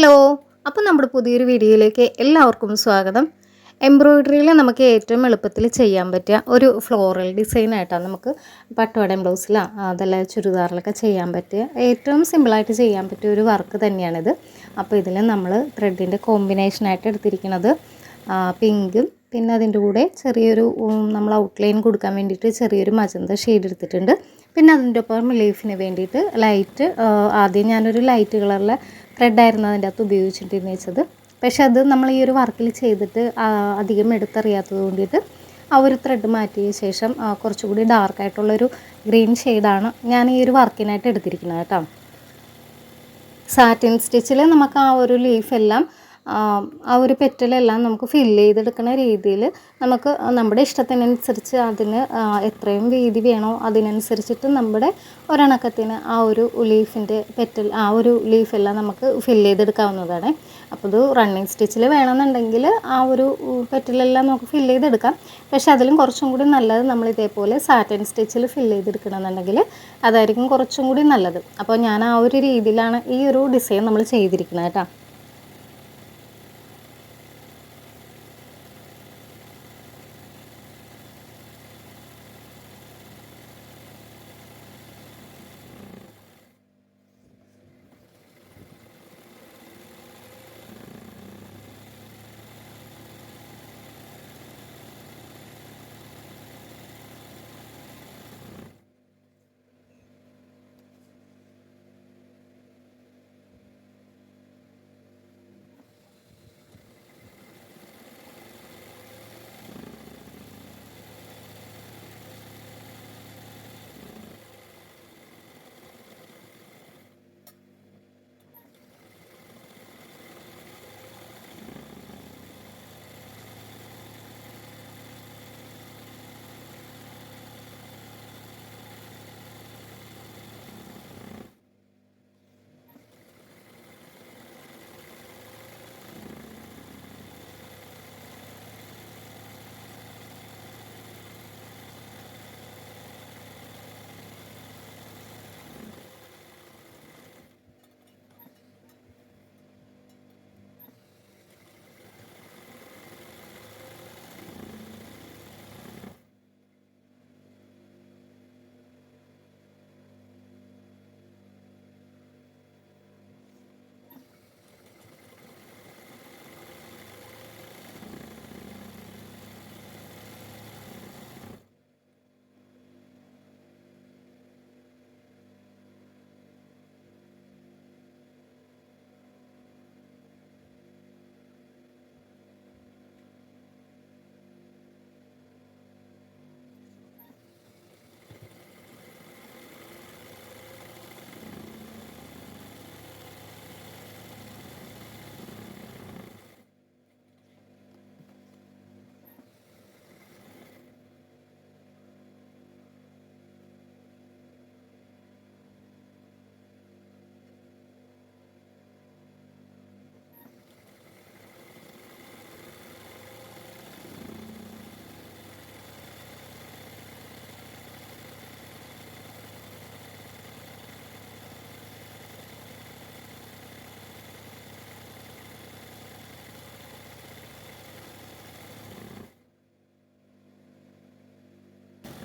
Hello അപ്പോൾ നമ്മുടെ പുതിയൊരു വീഡിയോയിലേക്ക് എല്ലാവർക്കും സ്വാഗതം. എംബ്രോയ്ഡറിയിൽ നമുക്ക് ഏറ്റവും എളുപ്പത്തിൽ ചെയ്യാൻ പറ്റിയ ഒരു ഫ്ലോറൽ ഡിസൈനായിട്ടാണ് നമുക്ക് പട്ടുവടം ബ്ലൗസിലോ അതല്ല ചുരിദാറിലൊക്കെ ചെയ്യാൻ പറ്റിയ ഏറ്റവും സിമ്പിളായിട്ട് ചെയ്യാൻ പറ്റിയ ഒരു വർക്ക് തന്നെയാണിത്. അപ്പോൾ ഇതിൽ നമ്മൾ ത്രെഡിന്റെ കോമ്പിനേഷനായിട്ട് എടുത്തിരിക്കുന്നത് പിങ്കും പിന്നെ അതിന്റെ കൂടെ ചെറിയൊരു നമ്മൾ ഔട്ട്ലൈൻ കൊടുക്കാൻ വേണ്ടിയിട്ട് ചെറിയൊരു മജന്ത ഷെയ്ഡ് എടുത്തിട്ടുണ്ട്. പിന്നെ അതിന്റെ ഒപ്പം ലീഫിന് വേണ്ടിയിട്ട് ലൈറ്റ് ആദ്യം ഞാനൊരു ലൈറ്റ് കളറിലെ ത്രെഡായിരുന്നു അതിന്റെ അകത്ത് ഉപയോഗിച്ചിട്ടിരുന്നു വെച്ചത്. പക്ഷെ അത് നമ്മൾ ഈ ഒരു വർക്കിൽ ചെയ്തിട്ട് അധികം എടുത്തറിയാത്തത് കൊണ്ടിട്ട് ആ ഒരു ത്രെഡ് മാറ്റിയ ശേഷം കുറച്ചുകൂടി ഡാർക്കായിട്ടുള്ളൊരു ഗ്രീൻ ഷെയ്ഡാണ് ഞാൻ ഈ ഒരു വർക്കിനായിട്ട് എടുത്തിരിക്കുന്നത് കേട്ടോ. സാറ്റിൻ സ്റ്റിച്ചിൽ നമുക്ക് ആ ഒരു ലീഫെല്ലാം ആ ഒരു പെറ്റലെല്ലാം നമുക്ക് ഫില്ല് ചെയ്തെടുക്കുന്ന രീതിയിൽ നമുക്ക് നമ്മുടെ ഇഷ്ടത്തിനനുസരിച്ച് അതിന് എത്രയും വീതി വേണോ അതിനനുസരിച്ചിട്ട് നമ്മുടെ ഒരണക്കത്തിന് ആ ഒരു ലീഫിന്റെ പെറ്റൽ ആ ഒരു ലീഫെല്ലാം നമുക്ക് ഫില്ല് ചെയ്തെടുക്കാവുന്നതാണ്. അപ്പോൾ ഇത് റണ്ണിങ് സ്റ്റിച്ചിൽ വേണമെന്നുണ്ടെങ്കിൽ ആ ഒരു പെറ്റലെല്ലാം നമുക്ക് ഫില്ല് ചെയ്തെടുക്കാം. പക്ഷേ അതിലും കുറച്ചും കൂടി നല്ലത് നമ്മൾ ഇതേപോലെ സാറ്റൻ സ്റ്റിച്ചിൽ ഫില്ല് ചെയ്തെടുക്കണമെന്നുണ്ടെങ്കിൽ അതായിരിക്കും കുറച്ചും കൂടി നല്ലത്. അപ്പോൾ ഞാൻ ആ ഒരു രീതിയിലാണ് ഈ ഒരു ഡിസൈൻ നമ്മൾ ചെയ്തിരിക്കുന്നത് കേട്ടോ.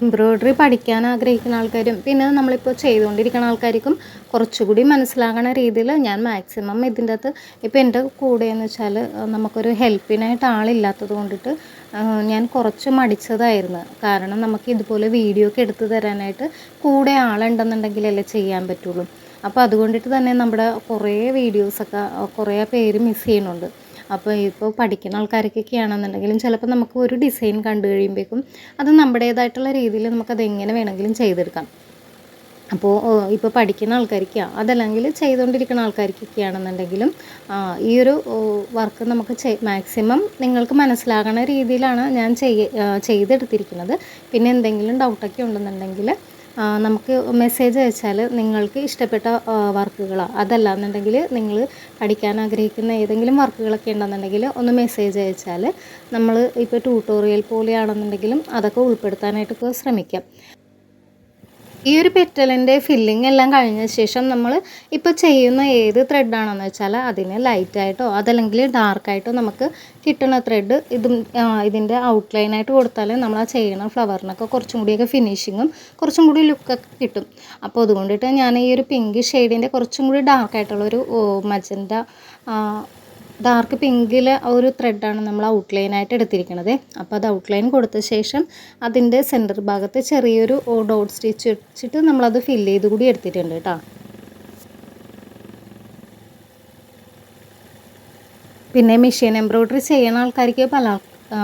എംബ്രോയ്ഡറി പഠിക്കാൻ ആഗ്രഹിക്കുന്ന ആൾക്കാരും പിന്നെ നമ്മളിപ്പോൾ ചെയ്തുകൊണ്ടിരിക്കുന്ന ആൾക്കാർക്കും കുറച്ചുകൂടി മനസ്സിലാകുന്ന രീതിയിൽ ഞാൻ മാക്സിമം ഇതിന്റെ അകത്ത് ഇപ്പോൾ എന്റെ കൂടെ എന്ന് വെച്ചാൽ നമുക്കൊരു ഹെൽപ്പിനായിട്ട് ആളില്ലാത്തത് കൊണ്ടിട്ട് ഞാൻ കുറച്ച് മടിച്ചതായിരുന്നു. കാരണം നമുക്ക് ഇതുപോലെ വീഡിയോ ഒക്കെ എടുത്തു തരാനായിട്ട് കൂടെ ആളുണ്ടെന്നുണ്ടെങ്കിലല്ലേ ചെയ്യാൻ പറ്റുള്ളൂ. അപ്പോൾ അതുകൊണ്ടിട്ട് തന്നെ നമ്മുടെ കുറേ വീഡിയോസൊക്കെ കുറേ പേര് മിസ് ചെയ്യുന്നുണ്ട്. അപ്പോൾ ഇപ്പോൾ പഠിക്കുന്ന ആൾക്കാർക്കൊക്കെ ആണെന്നുണ്ടെങ്കിലും ചിലപ്പോൾ നമുക്ക് ഒരു ഡിസൈൻ കണ്ടു കഴിയുമ്പോഴേക്കും അത് നമ്മുടേതായിട്ടുള്ള രീതിയിൽ നമുക്കത് എങ്ങനെ വേണമെങ്കിലും ചെയ്തെടുക്കാം. അപ്പോൾ ഇപ്പോൾ പഠിക്കുന്ന ആൾക്കാർക്ക് അതല്ലെങ്കിൽ ചെയ്തുകൊണ്ടിരിക്കുന്ന ആൾക്കാർക്കൊക്കെ ആണെന്നുണ്ടെങ്കിലും ഈ ഒരു വർക്ക് നമുക്ക് മാക്സിമം നിങ്ങൾക്ക് മനസ്സിലാകുന്ന രീതിയിലാണ് ഞാൻ ചെയ്യ ചെയ്തെടുത്തിരിക്കുന്നത്. പിന്നെ എന്തെങ്കിലും ഡൗട്ടൊക്കെ ഉണ്ടെന്നുണ്ടെങ്കിൽ നമുക്ക് മെസ്സേജ് അയച്ചാൽ നിങ്ങൾക്ക് ഇഷ്ടപ്പെട്ട വർക്കുകളോ. അതല്ല എന്നുണ്ടെങ്കിൽ നിങ്ങൾ പഠിക്കാൻ ആഗ്രഹിക്കുന്ന ഏതെങ്കിലും വർക്കുകളൊക്കെ ഉണ്ടെന്നുണ്ടെങ്കിൽ ഒന്ന് മെസ്സേജ് അയച്ചാൽ നമ്മൾ ഇപ്പോൾ ട്യൂട്ടോറിയൽ പോലെയാണെന്നുണ്ടെങ്കിലും അതൊക്കെ ഉൾപ്പെടുത്താനായിട്ടൊക്കെ ശ്രമിക്കാം. ഈ ഒരു പെറ്റലിന്റെ ഫില്ലിംഗ് എല്ലാം കഴിഞ്ഞ ശേഷം നമ്മൾ ഇപ്പോൾ ചെയ്യുന്ന ഏത് ത്രെഡാണെന്ന് വെച്ചാൽ അതിന് ലൈറ്റായിട്ടോ അതല്ലെങ്കിൽ ഡാർക്കായിട്ടോ നമുക്ക് കിട്ടുന്ന ത്രെഡ് ഇതും ഇതിന്റെ ഔട്ട്ലൈനായിട്ട് കൊടുത്താൽ നമ്മൾ ആ ചെയ്യുന്ന ഫ്ലവറിനൊക്കെ കുറച്ചും കൂടിയൊക്കെ ഫിനിഷിങ്ങും കുറച്ചും കൂടി ലുക്കൊക്കെ കിട്ടും. അപ്പോൾ അതുകൊണ്ടിട്ട് ഞാൻ ഈ ഒരു പിങ്ക് ഷെയ്ഡിന്റെ കുറച്ചും കൂടി ഡാർക്കായിട്ടുള്ളൊരു മജന്ത ഡാർക്ക് പിങ്കിൽ ഒരു ത്രെഡാണ് നമ്മൾ ഔട്ട്ലൈനായിട്ട് എടുത്തിരിക്കുന്നത് അപ്പോൾ അത് ഔട്ട്ലൈൻ കൊടുത്ത ശേഷം അതിന്റെ സെന്റർ ഭാഗത്ത് ചെറിയൊരു ഡോട്ട് സ്റ്റിച്ച് വെച്ചിട്ട് നമ്മളത് ഫില്ല് ചെയ്ത് കൂടി എടുത്തിട്ടുണ്ട് കേട്ടോ. പിന്നെ മെഷീൻ എംബ്രോയ്ഡറി ചെയ്യുന്ന ആൾക്കാർക്ക് പല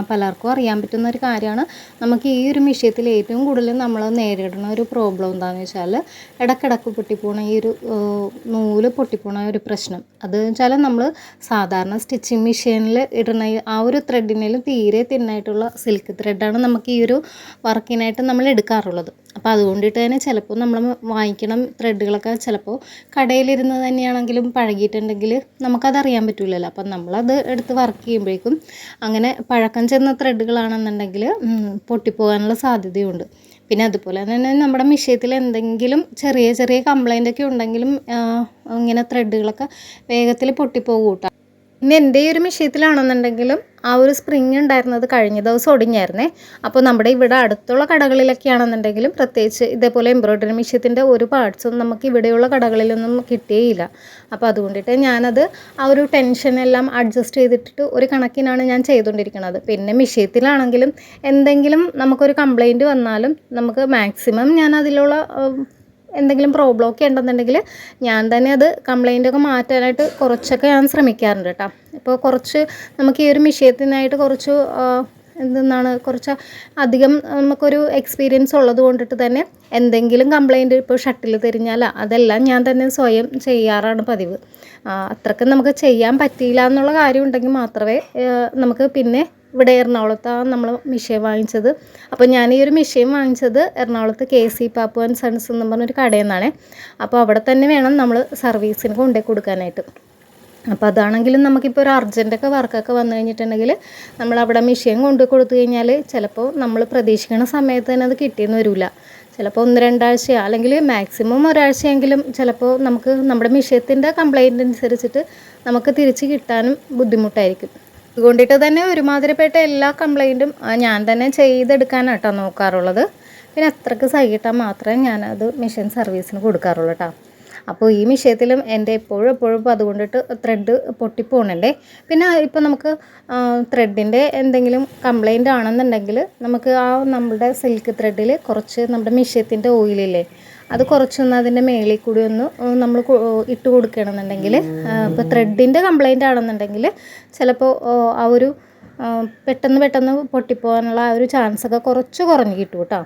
പലർക്കും അറിയാൻ പറ്റുന്ന ഒരു കാര്യമാണ്. നമുക്ക് ഈ ഒരു വിഷയത്തിൽ ഏറ്റവും കൂടുതൽ നമ്മൾ നേരിടുന്ന ഒരു പ്രോബ്ലം എന്താണെന്ന് വെച്ചാൽ ഇടക്കിടക്ക് പൊട്ടിപ്പോണ ഈ ഒരു നൂൽ പൊട്ടിപ്പോണ ഒരു പ്രശ്നം. അത് വെച്ചാൽ നമ്മൾ സാധാരണ സ്റ്റിച്ചിങ് മെഷീനിൽ ഇടുന്ന ആ ഒരു ത്രെഡിനേലും തീരെ തിന്നായിട്ടുള്ള സിൽക്ക് ത്രെഡാണ് നമുക്ക് ഈ ഒരു വർക്കിനായിട്ട് നമ്മൾ എടുക്കാറുള്ളത്. അപ്പോൾ അതുകൊണ്ടിട്ട് തന്നെ ചിലപ്പോൾ നമ്മൾ വാങ്ങിക്കണം ത്രെഡുകളൊക്കെ ചിലപ്പോൾ കടയിലിരുന്ന് തന്നെയാണെങ്കിലും പഴകിയിട്ടുണ്ടെങ്കിൽ നമുക്കത് അറിയാൻ പറ്റില്ലല്ലോ അപ്പം നമ്മളത് എടുത്ത് വർക്ക് ചെയ്യുമ്പോഴേക്കും അങ്ങനെ പഴക്കം ചെന്ന ത്രെഡുകളാണെന്നുണ്ടെങ്കിൽ പൊട്ടിപ്പോകാനുള്ള സാധ്യതയുണ്ട്. പിന്നെ അതുപോലെ തന്നെ നമ്മുടെ മിഷ്യത്തിൽ എന്തെങ്കിലും ചെറിയ ചെറിയ കംപ്ലൈന്റ് ഒക്കെ ഉണ്ടെങ്കിലും ഇങ്ങനെ ത്രെഡുകളൊക്കെ വേഗത്തിൽ പൊട്ടിപ്പോകും പിന്നെ എന്റെ ഈ ഒരു വിഷയത്തിലാണെന്നുണ്ടെങ്കിലും ആ ഒരു സ്പ്രിങ് ഉണ്ടായിരുന്നത് കഴിഞ്ഞ ദിവസം ഒടിഞ്ഞായിരുന്നേ. അപ്പോൾ നമ്മുടെ ഇവിടെ അടുത്തുള്ള കടകളിലൊക്കെ ആണെന്നുണ്ടെങ്കിലും പ്രത്യേകിച്ച് ഇതേപോലെ എംബ്രോയ്ഡറി മിഷ്യത്തിന്റെ ഒരു പാർട്സും നമുക്ക് ഇവിടെയുള്ള കടകളിലൊന്നും കിട്ടിയേയില്ല. അപ്പോൾ അതുകൊണ്ടിട്ട് ഞാനത് ആ ഒരു ടെൻഷനെല്ലാം അഡ്ജസ്റ്റ് ചെയ്തിട്ട് ഒരു കണക്കിനാണ് ഞാൻ ചെയ്തുകൊണ്ടിരിക്കുന്നത് പിന്നെ മിഷ്യത്തിലാണെങ്കിലും എന്തെങ്കിലും നമുക്കൊരു കംപ്ലൈന്റ് വന്നാലും നമുക്ക് മാക്സിമം ഞാൻ അതിലുള്ള എന്തെങ്കിലും പ്രോബ്ലം ഒക്കെ ഉണ്ടെന്നുണ്ടെങ്കിൽ ഞാൻ തന്നെ അത് കംപ്ലൈന്റ് ഒക്കെ മാറ്റാനായിട്ട് കുറച്ചൊക്കെ ഞാൻ ശ്രമിക്കാറുണ്ട് കേട്ടോ. ഇപ്പോൾ കുറച്ച് നമുക്ക് ഈ ഒരു വിഷയത്തിനായിട്ട് കുറച്ച് എന്താണ് കുറച്ച് അധികം നമുക്കൊരു എക്സ്പീരിയൻസ് ഉള്ളത് കൊണ്ടിട്ട് തന്നെ എന്തെങ്കിലും കംപ്ലൈന്റ് ഇപ്പോൾ ഷട്ടിൽ തിരിഞ്ഞാൽ അതെല്ലാം ഞാൻ തന്നെ സ്വയം ചെയ്യാറാണ് പതിവ്. അത്രക്കും നമുക്ക് ചെയ്യാൻ പറ്റിയില്ല എന്നുള്ള കാര്യം ഉണ്ടെങ്കിൽ മാത്രമേ നമുക്ക് പിന്നെ ഇവിടെ എറണാകുളത്താണ് നമ്മൾ മിഷീൻ വാങ്ങിച്ചത്. അപ്പോൾ ഞാൻ ഈ ഒരു മിഷീൻ വാങ്ങിച്ചത് എറണാകുളത്ത് K C Pappu and sons എന്ന് പറഞ്ഞൊരു കടയിൽ നിന്നാണ്. അപ്പോൾ അവിടെ തന്നെ വേണം നമ്മൾ സർവീസിന് കൊണ്ടുപോയി കൊടുക്കാനായിട്ട്. അപ്പോൾ അതാണെങ്കിലും നമുക്കിപ്പോൾ ഒരു അർജന്റൊക്കെ വർക്കൊക്കെ വന്നു കഴിഞ്ഞിട്ടുണ്ടെങ്കിൽ നമ്മൾ അവിടെ മിഷീൻ കൊണ്ടു കൊടുത്തു കഴിഞ്ഞാൽ ചിലപ്പോൾ നമ്മൾ പ്രതീക്ഷിക്കുന്ന സമയത്ത് തന്നെ അത് കിട്ടിയെന്ന് വരില്ല ചിലപ്പോൾ ഒന്ന് രണ്ടാഴ്ച അല്ലെങ്കിൽ മാക്സിമം ഒരാഴ്ചയെങ്കിലും ചിലപ്പോൾ നമുക്ക് നമ്മുടെ മിഷയത്തിന്റെ കംപ്ലൈന്റ് അനുസരിച്ചിട്ട് നമുക്ക് തിരിച്ച് കിട്ടാനും ബുദ്ധിമുട്ടായിരിക്കും. അതുകൊണ്ടിട്ട് തന്നെ ഒരുമാതിരിപ്പെട്ട എല്ലാ കംപ്ലൈന്റും ഞാൻ തന്നെ ചെയ്തെടുക്കാനാണ് കേട്ടോ നോക്കാറുള്ളത്. പിന്നെ അത്രയ്ക്ക് സഹിട്ടാൽ മാത്രമേ ഞാനത് മെഷീൻ സർവീസിന് കൊടുക്കാറുള്ളൂ കേട്ടോ അപ്പോൾ ഈ വിഷയത്തിലും എന്റെ എപ്പോഴും എപ്പോഴും അതുകൊണ്ടിട്ട് ത്രെഡ് പൊട്ടിപ്പോണല്ലേ? പിന്നെ ഇപ്പോൾ നമുക്ക് ത്രെഡിന്റെ എന്തെങ്കിലും കംപ്ലൈന്റ് ആണെന്നുണ്ടെങ്കിൽ നമുക്ക് ആ നമ്മുടെ സിൽക്ക് ത്രെഡിൽ കുറച്ച് നമ്മുടെ മിഷ്യത്തിന്റെ ഓയിലില്ലേ അത് കുറച്ചൊന്ന് അതിന്റെ മേളിൽ കൂടി ഒന്ന് നമ്മൾ ഇട്ട് കൊടുക്കുകയാണെന്നുണ്ടെങ്കിൽ ഇപ്പോൾ ത്രെഡിന്റെ കംപ്ലൈന്റ് ആണെന്നുണ്ടെങ്കിൽ ചിലപ്പോൾ ആ ഒരു പെട്ടെന്ന് പെട്ടെന്ന് പൊട്ടിപ്പോകാനുള്ള ആ ഒരു ചാൻസൊക്കെ കുറച്ച് കുറഞ്ഞ് കിട്ടും കേട്ടോ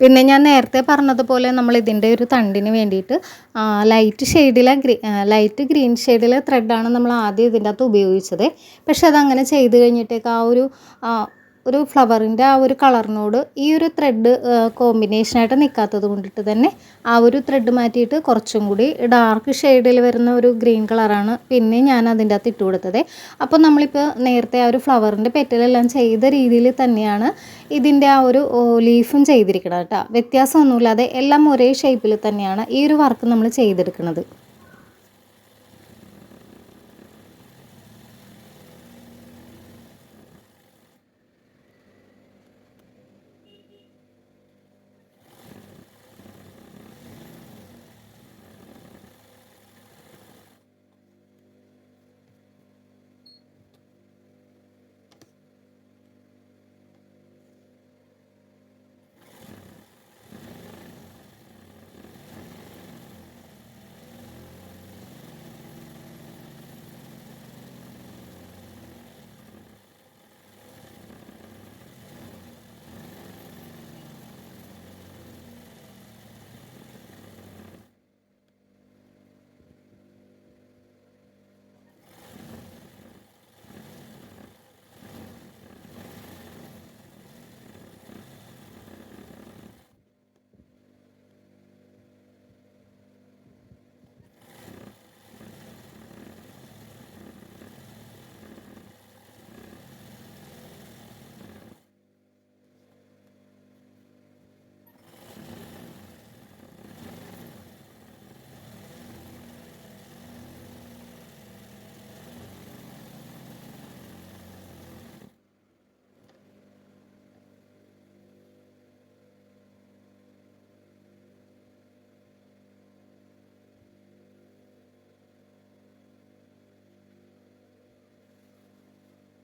പിന്നെ ഞാൻ നേരത്തെ പറഞ്ഞതുപോലെ നമ്മൾ ഇതിന്റെ ഒരു തണ്ടിന് വേണ്ടിയിട്ട് ലൈറ്റ് ഷെയ്ഡിലെ ഗ്രീ ലൈറ്റ് ഗ്രീൻ ഷെയ്ഡിലെ ത്രെഡാണ് നമ്മൾ ആദ്യം ഇതിന്റെ അകത്ത് ഉപയോഗിച്ചത്. പക്ഷെ അതങ്ങനെ ചെയ്ത് കഴിഞ്ഞിട്ടേക്ക് ആ ഒരു ഒരു ഫ്ലവറിന്റെ ആ ഒരു കളറിനോട് ഈ ഒരു ത്രെഡ് കോമ്പിനേഷനായിട്ട് നിൽക്കാത്തത് കൊണ്ടിട്ട് തന്നെ ആ ഒരു ത്രെഡ് മാറ്റിയിട്ട് കുറച്ചും കൂടി ഡാർക്ക് ഷെയ്ഡിൽ വരുന്ന ഒരു ഗ്രീൻ കളറാണ് പിന്നെ ഞാൻ അതിന്റെ അകത്ത് ഇട്ട് കൊടുത്തത്. അപ്പോൾ നമ്മളിപ്പോൾ നേരത്തെ ആ ഒരു ഫ്ലവറിന്റെ പെറ്റലെല്ലാം ചെയ്ത രീതിയിൽ തന്നെയാണ് ഇതിന്റെ ആ ഒരു ലീഫും ചെയ്തിരിക്കണം കേട്ടോ. വ്യത്യാസമൊന്നുമില്ലാതെ എല്ലാം ഒരേ ഷേപ്പിൽ തന്നെയാണ് ഈ ഒരു വർക്ക് നമ്മൾ ചെയ്തെടുക്കുന്നത്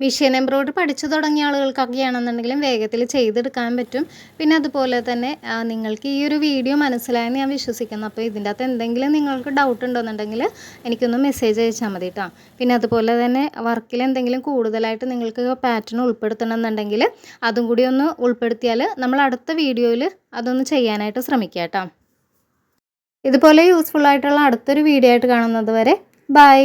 മിഷ്യൻ എംബ്രോയ്ഡറി പഠിച്ചു തുടങ്ങിയ ആളുകൾക്കൊക്കെയാണെന്നുണ്ടെങ്കിലും വേഗത്തിൽ ചെയ്തെടുക്കാൻ പറ്റും. പിന്നെ അതുപോലെ തന്നെ നിങ്ങൾക്ക് ഈ ഒരു വീഡിയോ മനസ്സിലായെന്ന് ഞാൻ വിശ്വസിക്കുന്നു. അപ്പോൾ ഇതിന്റെ അകത്ത് എന്തെങ്കിലും നിങ്ങൾക്ക് ഡൗട്ട് ഉണ്ടെന്നുണ്ടെങ്കിൽ എനിക്കൊന്ന് മെസ്സേജ് അയച്ചാൽ മതി കേട്ടോ പിന്നെ അതുപോലെ തന്നെ വർക്കിൽ എന്തെങ്കിലും കൂടുതലായിട്ട് നിങ്ങൾക്ക് പാറ്റേൺ ഉൾപ്പെടുത്തണമെന്നുണ്ടെങ്കിൽ അതും കൂടി ഒന്ന് ഉൾപ്പെടുത്തിയാൽ നമ്മൾ അടുത്ത വീഡിയോയിൽ അതൊന്ന് ചെയ്യാനായിട്ട് ശ്രമിക്കാം കേട്ടോ ഇതുപോലെ യൂസ്ഫുൾ ആയിട്ടുള്ള അടുത്തൊരു വീഡിയോ ആയിട്ട് കാണുന്നത് വരെ ബൈ